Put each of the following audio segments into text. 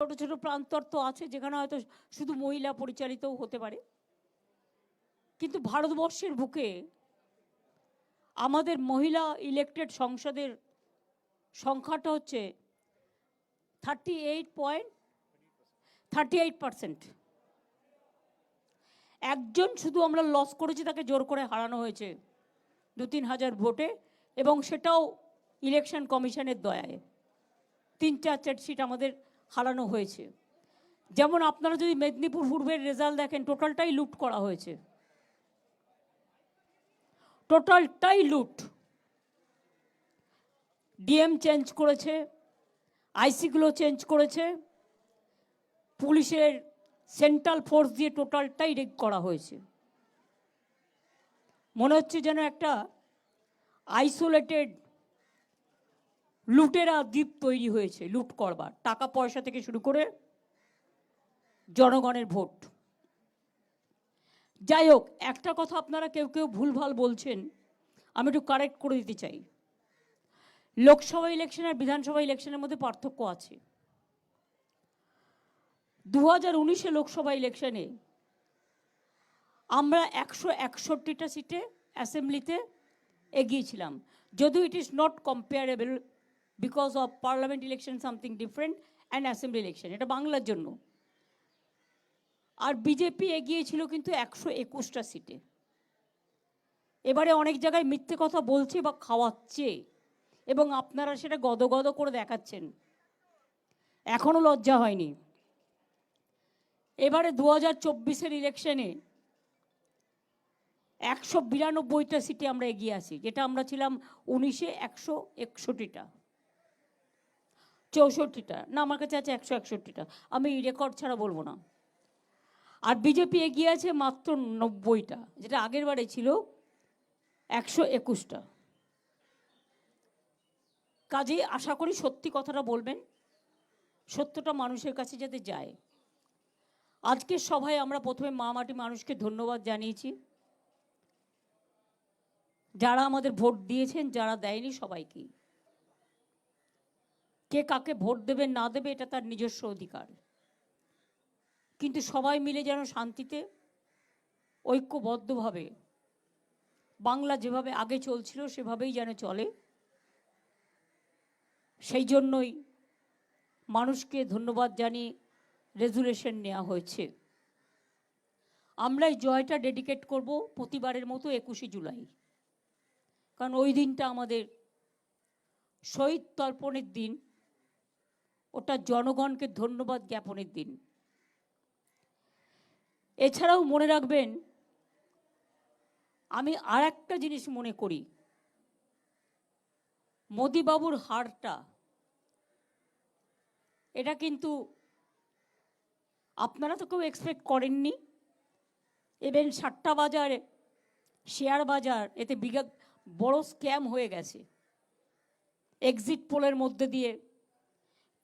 ছোট ছোট প্রান্তর তো আছে, যেখানে হয়তো শুধু মহিলা পরিচালিতও হতে পারে। কিন্তু ভারতবর্ষের বুকে আমাদের মহিলা ইলেক্টেড সংসদের সংখ্যাটা হচ্ছে thirty eight point thirty eight percent একজন শুধু আমরা লস করেছি, তাকে জোর করে হারানো হয়েছে দু তিন হাজার ভোটে, এবং সেটাও ইলেকশন কমিশনের দয়ায়। তিন চার চার সিট আমাদের হারানো হয়েছে। যেমন আপনারা যদি মেদিনীপুর পূর্বের রেজাল্ট দেখেন, টোটালটাই লুট করা হয়েছে। টোটালটাই লুট। ডিএম চেঞ্জ করেছে, আইসিগুলো চেঞ্জ করেছে। পুলিশের সেন্ট্রাল ফোর্স দিয়ে টোটালটাই রেগ করা হয়েছে। মনে হচ্ছে যেন একটা আইসোলেটেড লুটেরা দ্বীপ তৈরি হয়েছে, লুট করবার। টাকা পয়সা থেকে শুরু করে জনগণের ভোট। যাই হোক, একটা কথা আপনারা কেউ কেউ ভুলভাল বলছেন, আমি একটু কারেক্ট করে দিতে চাই। লোকসভা ইলেকশন আর বিধানসভা ইলেকশনের মধ্যে পার্থক্য আছে। দু হাজার উনিশে লোকসভা ইলেকশনে আমরা একশো একষট্টিটা সিটে অ্যাসেম্বলিতে এগিয়েছিলাম। যদিও it is not comparable because of parliament election something different and assembly election এটা বাংলার জন্য। আর বিজেপি এগিয়েছিল কিন্তু একশো একুশটা সিটে। এবারে অনেক জায়গায় মিথ্যে কথা বলছে বা খাওয়াচ্ছে, এবং আপনারা সেটা গদগদ করে দেখাচ্ছেন। এখনও লজ্জা হয়নি। এবারে দু হাজার চব্বিশের ইলেকশনে একশো বিরানব্বইটা সিটে আমরা এগিয়ে আসি যেটা আমরা ছিলাম উনিশে একশো একষট্টিটা। চৌষট্টিটা। না, আমার কাছে আছে একশো একষট্টিটা। আমি রেকর্ড ছাড়া বলব না। আর বিজেপি এগিয়ে আছে মাত্র নব্বইটা। যেটা আগের বারে ছিল একশো একুশটা। কাজেই আশা করি সত্যি কথাটা বলবেন। সত্যটা মানুষের কাছে যাতে যায়। আজকের সভায় আমরা প্রথমে মা মাটি মানুষকে ধন্যবাদ জানিয়েছি। যারা আমাদের ভোট দিয়েছেন, যারা দেয়নি সবাইকেই। কে কাকে ভোট দেবে, না দেবে, এটা তার নিজস্ব অধিকার। কিন্তু সবাই মিলে যেন শান্তিতে, ঐক্যবদ্ধভাবে, বাংলা যেভাবে আগে চলছিল, সেভাবেই যেন চলে, সেই জন্যই মানুষকে ধন্যবাদ জানিয়ে রেজুলেশন নেওয়া হয়েছে। আমরা এই জয়টা ডেডিকেট করব প্রতিবারের মতো একুশে জুলাই। কারণ ওই দিনটা আমাদের শহীদ তর্পণের দিন ওটা জনগণকে ধন্যবাদ জ্ঞাপনের দিন। এছাড়াও মনে রাখবেন, আমি আর একটা জিনিস মনে করি। মোদিবাবুর হারটা, এটা কিন্তু আপনারা তো কেউ এক্সপেক্ট করেননি। এবেন সাতটা বাজার, শেয়ার বাজার, এতে বিঘা বড় স্ক্যাম হয়ে গেছে। এক্সিট পোলের মধ্যে দিয়ে।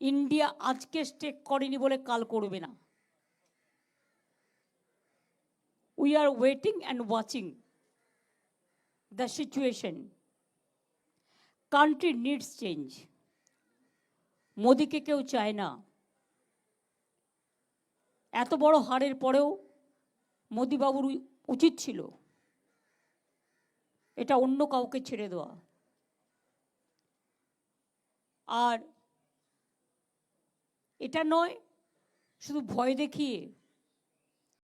ইন্ডিয়া আজকে স্টেক করেনি বলে কাল করবে না। We are waiting and watching the situation country needs change মোদিকে কেউ চায় না। এত বড় হারের পরেও মোদিবাবুর উচিত ছিল এটা অন্য কাউকে ছেড়ে দেওয়া। আর এটা নয় শুধু ভয় দেখিয়ে